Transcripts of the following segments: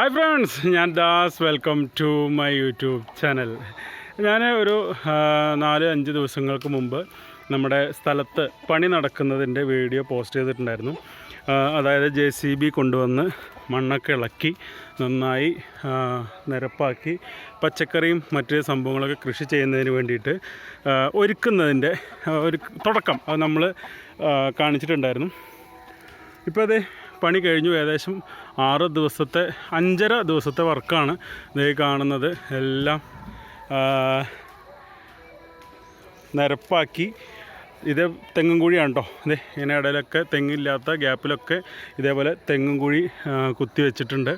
Hi friends ഞാൻ Das. Welcome to my YouTube channel ഞാൻ ഒരു നാല് അഞ്ച് ദിവസങ്ങൾക്ക് മുമ്പ് നമ്മുടെ സ്ഥലത്ത് പണി നടക്കുന്നതിന്റെ വീഡിയോ പോസ്റ്റ് ചെയ്തിട്ടുണ്ടായിരുന്നു. അതായത് ജെ സി ബി കൊണ്ടുവന്ന് മണ്ണൊക്കെ ഇളക്കി നന്നായി നിരപ്പാക്കി പച്ചക്കറിയും മറ്റ് സംഭവങ്ങളൊക്കെ കൃഷി ചെയ്യുന്നതിന് വേണ്ടിയിട്ട് ഒരുക്കുന്നതിന്റെ ഒരു തുടക്കം. അത് നമ്മൾ കാണിച്ചിട്ടുണ്ടായിരുന്നു. ഇപ്പോൾ അതെ പണി കഴിഞ്ഞു. ഏകദേശം ആറ് ദിവസത്തെ അഞ്ചര ദിവസത്തെ വർക്കാണ് ഇത് കാണുന്നത്. എല്ലാം നിരപ്പാക്കി. ഇത് തെങ്ങും കുഴിയാണ് കേട്ടോ ഇതേ ഇങ്ങനെ ഇടയിലൊക്കെ തെങ്ങില്ലാത്ത ഗ്യാപ്പിലൊക്കെ ഇതേപോലെ തെങ്ങും കുഴി കുത്തി വെച്ചിട്ടുണ്ട്.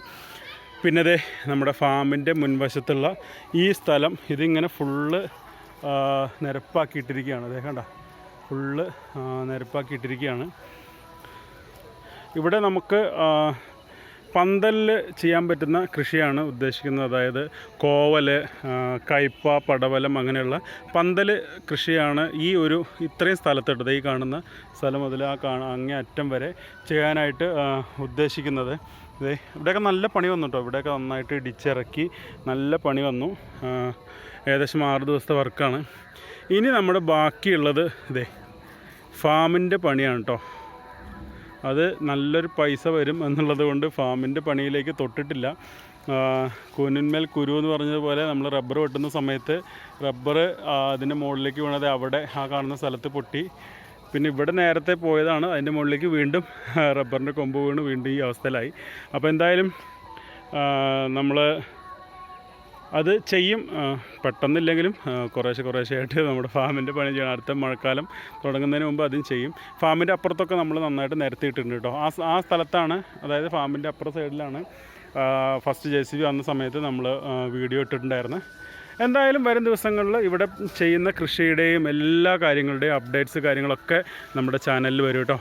പിന്നെ ഇതേ നമ്മുടെ ഫാമിന്റെ മുൻവശത്തുള്ള ഈ സ്ഥലം ഇതിങ്ങനെ ഫുള്ള് നിരപ്പാക്കിയിട്ടിരിക്കുകയാണ്. അതേ കണ്ട? ഫുള്ള് നിരപ്പാക്കിയിട്ടിരിക്കുകയാണ്. ഇവിടെ നമുക്ക് പന്തലിൽ ചെയ്യാൻ പറ്റുന്ന കൃഷിയാണ് ഉദ്ദേശിക്കുന്നത്. അതായത് കോവൽ കയ്പ പടവലം അങ്ങനെയുള്ള പന്തൽ കൃഷിയാണ് ഈ ഒരു ഇത്രയും സ്ഥലത്തിട്ടത്. ഈ കാണുന്ന സ്ഥലം മുതൽ ആ കാണ അങ്ങേ അറ്റം വരെ ചെയ്യാനായിട്ട് ഉദ്ദേശിക്കുന്നത്. ഇതേ ഇവിടെയൊക്കെ നല്ല പണി വന്നു കേട്ടോ ഇവിടെയൊക്കെ നന്നായിട്ട് ഇടിച്ചിറക്കി നല്ല പണി വന്നു. ഏകദേശം ആറ് ദിവസത്തെ വർക്കാണ്. ഇനി നമ്മുടെ ബാക്കിയുള്ളത് ഇതേ ഫാമിന്റെ പണിയാണ് കേട്ടോ അത് നല്ലൊരു പൈസ വരും എന്നുള്ളത് കൊണ്ട് ഫാമിന്റെ പണിയിലേക്ക് തൊട്ടിട്ടില്ല. കൂനിന്മേൽ കുരു എന്ന് പറഞ്ഞതുപോലെ നമ്മൾ റബ്ബർ വെട്ടുന്ന സമയത്ത് റബ്ബർ അതിന്റെ മുകളിലേക്ക് വീണത് അവിടെ ആ കാണുന്ന സ്ഥലത്ത് പൊട്ടി. പിന്നെ ഇവിടെ നേരത്തെ പോയതാണ് അതിന്റെ മുകളിലേക്ക് വീണ്ടും റബ്ബറിന്റെ കൊമ്പ് വീണ് വീണ്ടും ഈ അവസ്ഥയിലായി. അപ്പോൾ എന്തായാലും നമ്മൾ അത് ചെയ്യും. പെട്ടെന്നില്ലെങ്കിലും കുറേശ്ശെ കുറേശ്ശെ ആയിട്ട് നമ്മുടെ ഫാമിന്റെ പണി ചെയ്യണം. അടുത്ത മഴക്കാലം തുടങ്ങുന്നതിന് മുമ്പ് അതും ചെയ്യും. ഫാമിന്റെ അപ്പുറത്തൊക്കെ നമ്മൾ നന്നായിട്ട് നിരത്തിയിട്ടുണ്ട് കേട്ടോ. ആ ആ സ്ഥലത്താണ് അതായത് ഫാമിന്റെ അപ്പുറ സൈഡിലാണ് ഫസ്റ്റ് ജെ സി ബി വന്ന സമയത്ത് നമ്മൾ വീഡിയോ ഇട്ടിട്ടുണ്ടായിരുന്നത് എന്തായാലും വരും ദിവസങ്ങളിൽ ഇവിടെ ചെയ്യുന്ന കൃഷിയുടെയും എല്ലാ കാര്യങ്ങളുടെയും അപ്ഡേറ്റ്സ് കാര്യങ്ങളൊക്കെ നമ്മുടെ ചാനലിൽ വരും കേട്ടോ.